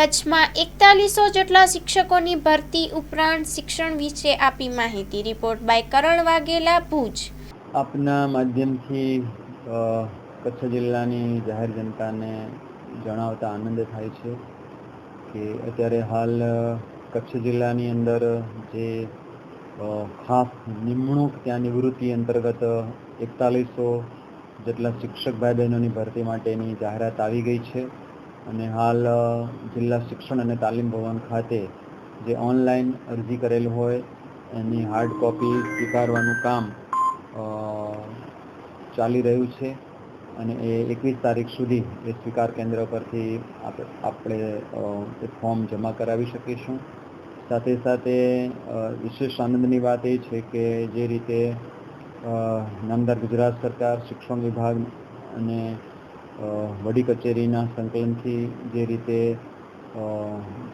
કચ્છમાં એકતાલીસો જેટલા શિક્ષકોની ભરતી ઉપરાંત શિક્ષણ વિશે આપી માહિતી. Report by Karan Vaghela, Bhuj. આપના માધ્યમથી કચ્છ જિલ્લાની જાહેર જનતાને જણાવતા આનંદ થાય છે કે અત્યારે હાલ કચ્છ જિલ્લાની અંદર જે ખાસ નિમણૂક ત્યાં નિવૃત્તિ અંતર્ગત એકતાલીસો જેટલા શિક્ષક ભાઈ બહેનોની ભરતી માટેની જાહેરાત આવી ગઈ છે. અને હાલ જિલ્લા શિક્ષણ અને તાલીમ ભવન ખાતે જે ઓનલાઈન અરજી કરેલ હોય, એની હાર્ડ કોપી સ્વીકારવાનું કામ ચાલી રહ્યું છે અને એ એકવીસ તારીખ સુધી એ સ્વીકાર કેન્દ્ર પરથી આપ- આપણે એ ફોર્મ જમા કરાવી શકીશું. સાથે સાથે વિશેષ આનંદની વાત એ છે કે જે રીતે નંદર ગુજરાત સરકાર, શિક્ષણ વિભાગ અને વડી કચેરીના સંકલનથી જે રીતે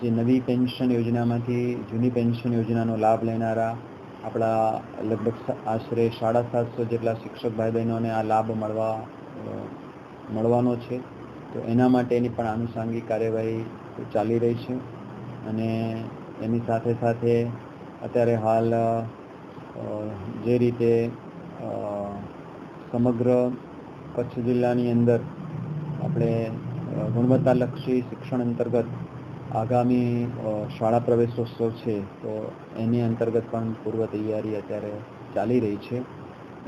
જે નવી પેન્શન યોજનામાંથી જૂની પેન્શન યોજનાનો લાભ લેનારા આપણા લગભગ આશરે સાડા સાતસો જેટલા શિક્ષક ભાઈ બહેનોને આ લાભ મળવા મળવાનો છે. તો એના માટેની પણ આનુષાંગિક કાર્યવાહી ચાલી રહી છે. અને એની સાથે સાથે અત્યારે હાલ જે રીતે સમગ્ર કચ્છ જિલ્લાની અંદર આપણે ગુણવત્તાલક્ષી શિક્ષણ અંતર્ગત આગામી શાળા પ્રવેશોત્સવ છે, તો એની અંતર્ગત પણ પૂર્વ તૈયારી અત્યારે ચાલી રહી છે.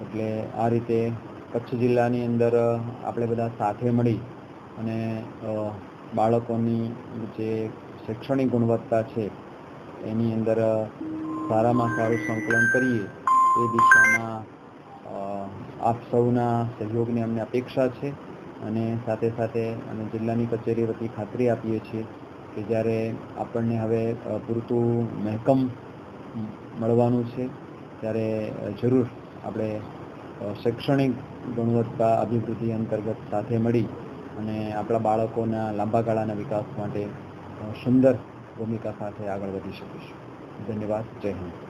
એટલે આ રીતે કચ્છ જિલ્લાની અંદર આપણે બધા સાથે મળી અને બાળકોની જે શૈક્ષણિક ગુણવત્તા છે, એની અંદર સારામાં સારું સંકલન કરીએ, એ દિશામાં આપ સૌના સહયોગની અમને અપેક્ષા છે. અને સાથે સાથે અમે જિલ્લાની કચેરી વતી ખાતરી આપીએ છીએ કે જ્યારે આપણને હવે પૂરતું મહેકમ મળવાનું છે, ત્યારે જરૂર આપણે શૈક્ષણિક ગુણવત્તા અભિવૃદ્ધિ અંતર્ગત સાથે મળી અને આપણા બાળકોના લાંબા ગાળાના વિકાસ માટે સુંદર ભૂમિકા સાથે આગળ વધી શકીશું. ધન્યવાદ. જય હિન્દ.